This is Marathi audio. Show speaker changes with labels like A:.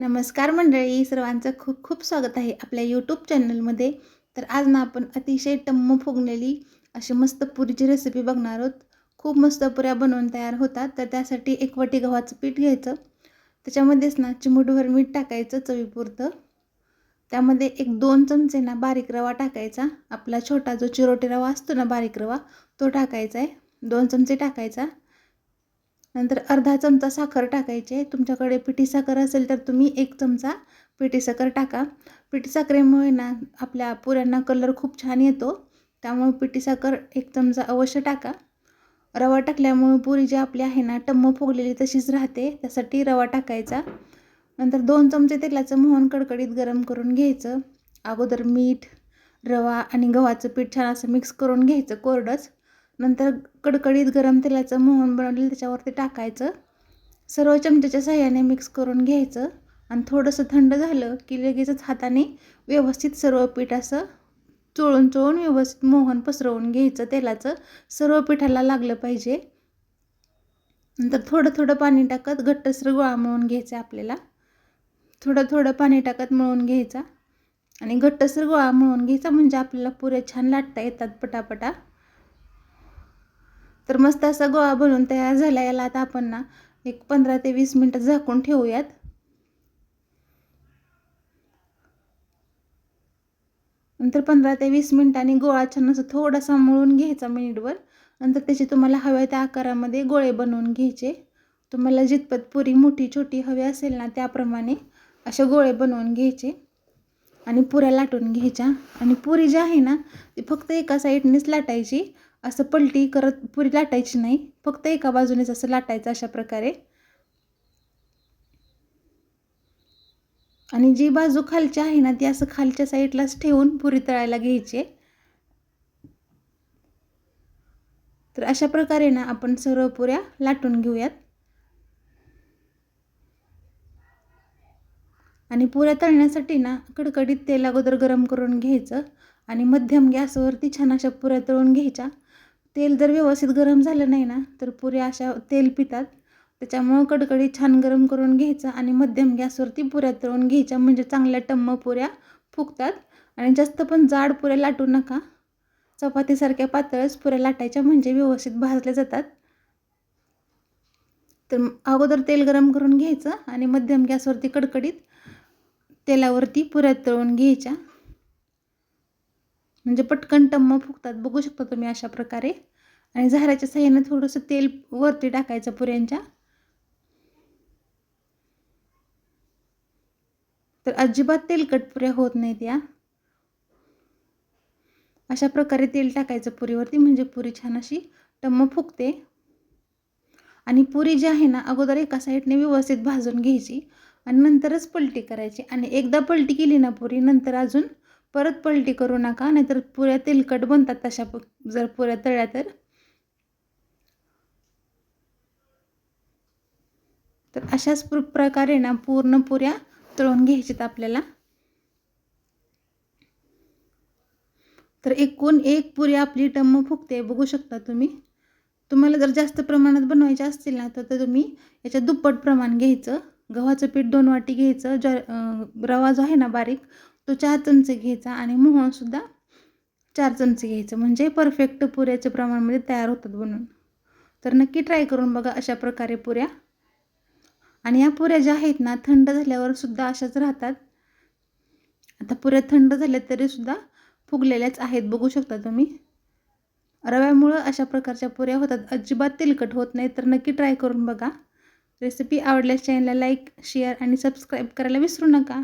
A: नमस्कार मंडळी सर्वांचं खूप खूप स्वागत आहे आपल्या यूट्यूब चॅनलमध्ये तर आज ना आपण अतिशय टम्म फुगलेली अशी मस्त पुरीची रेसिपी बघणार आहोत. खूप मस्त पुऱ्या बनवून तयार होतात तर त्यासाठी एक वटी गव्हाचं पीठ घ्यायचं. त्याच्यामध्येच ना चिमूटभर मीठ टाकायचं चवीपुरतं. त्यामध्ये एक दोन चमचे ना बारीक रवा टाकायचा. आपला छोटा जो चिरोटी रवा असतो ना बारीक रवा तो टाकायचा आहे. दोन चमचे टाकायचा. नंतर अर्धा चमचा साखर टाकायचे तुमच्याकडे पिठी साखर असेल तर तुम्ही एक चमचा पिठी साखर टाका. पिठी साखरेमुळे ना आपल्या पुऱ्यांना कलर खूप छान येतो. त्यामुळे पिठी साखर एक चमचा अवश्य टाका. रवा टाकल्यामुळे पुरी जी आपली आहे ना टम्म फुगलेली तशीच राहते. त्यासाठी रवा टाकायचा. नंतर दोन चमचे तेलाचं मोहन कडकडीत गरम करून घ्यायचं. अगोदर मीठ रवा आणि गव्हाचं पीठ छान असं मिक्स करून घ्यायचं कोरडंच. नंतर कडकडीत गरम तेलाचं मोहन बनवलेलं त्याच्यावरती टाकायचं. सर्व चमच्याच्या सहाय्याने मिक्स करून घ्यायचं. आणि थोडंसं थंड झालं की लगेचच हाताने व्यवस्थित सर्व पीठ असं चोळून चोळून व्यवस्थित मोहन पसरवून घ्यायचं. तेलाचं सर्व पिठाला लागलं पाहिजे. नंतर थोडं थोडं पाणी टाकत घट्टसर गोळा मळून घ्यायचा आपल्याला. थोडं थोडं पाणी टाकत मळून घ्यायचा. आणि घट्टसर गोळा मळून घ्यायचा म्हणजे आपल्याला पुरे छान लाटता येतात पटापटा. तर मस्त असा गोळा बनवून तयार झाला. याला आता आपण ना एक पंधरा ते वीस मिनटं झाकून ठेवूयात. नंतर पंधरा ते वीस मिनटांनी गोळा छान असं थोडासा मळून घ्यायचा मिनिटवर नंतर त्याचे तुम्हाला हव्या त्या आकारामध्ये गोळे बनवून घ्यायचे. तुम्हाला जितपत पुरी मोठी छोटी हवी असेल ना त्याप्रमाणे असे गोळे बनवून घ्यायचे. आणि पुऱ्या लाटून घ्यायच्या. आणि पुरी जी आहे ना ती फक्त एका साईडनेच लाटायची. असं पलटी करत पुरी लाटायची नाही. फक्त एका बाजूनेच असं लाटायचं अशा प्रकारे. आणि जी बाजू खालची आहे ना ती असं खालच्या साईडलाच ठेवून पुरी तळायला घ्यायची तर अशा प्रकारे ना आपण सर्व पुऱ्या लाटून घेऊयात. आणि पुऱ्या तळण्यासाठी ना कडकडीत तेल अगोदर गरम करून घ्यायचं. आणि मध्यम गॅसवरती छान अशा पुऱ्या तळून घ्यायच्या. तेल जर व्यवस्थित गरम झालं नाही ना तर पुऱ्या अशा तेल पितात. त्याच्यामुळं कडकडीत छान गरम करून घ्यायचं आणि मध्यम गॅसवरती पुऱ्या तळून घ्यायच्या. म्हणजे चांगल्या टम्म पुऱ्या फुगतात. आणि जास्त पण जाड पुऱ्या लाटू नका. चपातीसारख्या पातळच पुऱ्या लाटायच्या म्हणजे व्यवस्थित भाजल्या जातात. तर अगोदर तेल गरम करून घ्यायचं आणि मध्यम गॅसवरती कडकडीत तेलावरती पुऱ्या तळून घ्यायच्या. म्हणजे पटकन टम्म फुगतात. बघू शकता तुम्ही अशा प्रकारे. आणि झाराच्या साह्यानं थोडंसं तेल वरती टाकायचं पुऱ्यांच्या. तर अजिबात तेलकट पुऱ्या होत नाहीत या. अशा प्रकारे तेल टाकायचं पुरीवरती. म्हणजे पुरी छान अशी टम्म फुगते. आणि पुरी जी आहे ना अगोदर एका साईडने व्यवस्थित भाजून घ्यायची. आणि नंतरच पलटी करायची. आणि एकदा पलटी केली ना पुरी नंतर अजून परत पलटी करू नका नाहीतर पुऱ्या तेलकट बनतात तशा जर पुऱ्या तळ्या तर. तर अशाच प्रकारे ना पूर्ण पुऱ्या तळून घ्यायच्यात आपल्याला. तर एकूण एक पुरी आपली टम्म फुगते बघू शकता तुम्ही. तुम्हाला जर जास्त प्रमाणात बनवायचे असतील ना तर तुम्ही याच्यात दुप्पट प्रमाण घ्यायचं. गव्हाचं पीठ दोन वाटी घ्यायचं ज रवा जो आहे ना बारीक तो चार चमचे घ्यायचा आणि मोहनसुद्धा चार चमचे घ्यायचं. म्हणजे परफेक्ट पुऱ्याच्या प्रमाणामध्ये तयार होतात बनवून तर नक्की ट्राय करून बघा अशा प्रकारे पुऱ्या. आणि या पुऱ्या ज्या आहेत ना थंड झाल्यावर सुद्धा अशाच राहतात. आता पुऱ्या थंड झाल्या तरीसुद्धा फुगलेल्याच आहेत बघू शकता तुम्ही. रव्यामुळं अशा प्रकारच्या पुऱ्या होतात. अजिबात तेलकट होत नाही तर नक्की ट्राय करून बघा. रेसिपी आवडल्यास चॅनलला लाईक शेअर आणि सबस्क्राईब करायला विसरू नका.